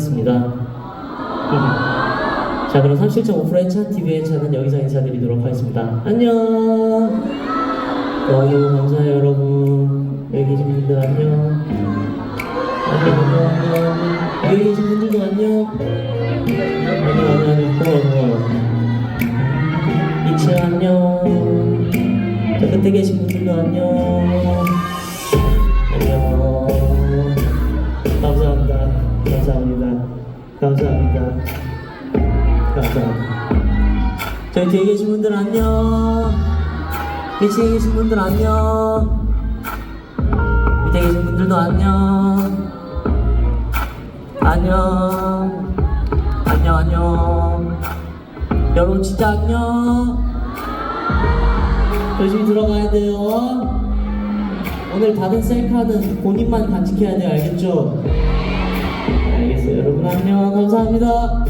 하겠습니다. 자, 그럼 37.5%의 차TV의 차는 여기서 인사드리도록 하겠습니다. 안녕! 너무 감사해요, 여러분. 여기 계신 분들 안녕. 안녕, 안녕. 여기 계신 분들도 안녕. 안녕, 안녕, 안녕. 고마워, 고마워. 이치 안녕. 저 끝에 계신 분들도. 안녕. 감사합니다. 감사합니다. 감사합니다. 감사합니다. 저희 뒤에 계신 분들 안녕. 2층에 계신 분들 안녕. 밑에 계신 분들도 안녕. 안녕. 안녕, 안녕. 여러분 진짜 안녕. 조심히 들어가야 돼요. 오늘 받은 셀카는 본인만 간직해야 돼요. 알겠죠? 알겠어요. 여러분 안녕. 감사합니다.